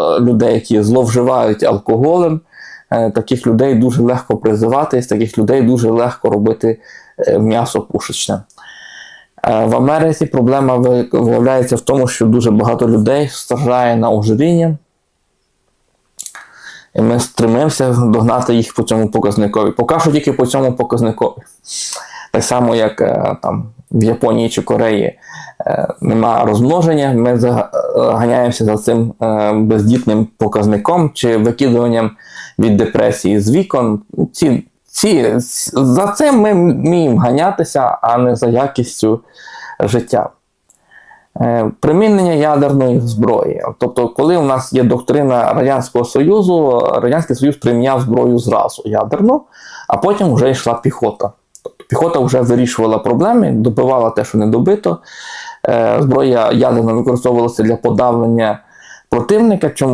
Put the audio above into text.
людей, які зловживають алкоголем. Е, Таких людей дуже легко призивати, з таких людей дуже легко робити е, м'ясо пушечне. Е, В Америці проблема виявляється в тому, що дуже багато людей страждає на ожиріння. І ми стремимося догнати їх по цьому показникові. Поки що тільки по цьому показникові. Так само, як там, в Японії чи Кореї нема розмноження, ми ганяємося за цим е, бездітним показником чи викидуванням від депресії з вікон. Ці, ці, за цим ми вміємо ганятися, а не за якістю життя. Е, Примінення ядерної зброї. Тобто, коли у нас є доктрина Радянського Союзу, Радянський Союз приміняв зброю зразу ядерну, а потім вже йшла піхота. Піхота вже вирішувала проблеми, добивала те, що не добито. Е, Зброя ядерна використовувалася для подавлення противника. Чому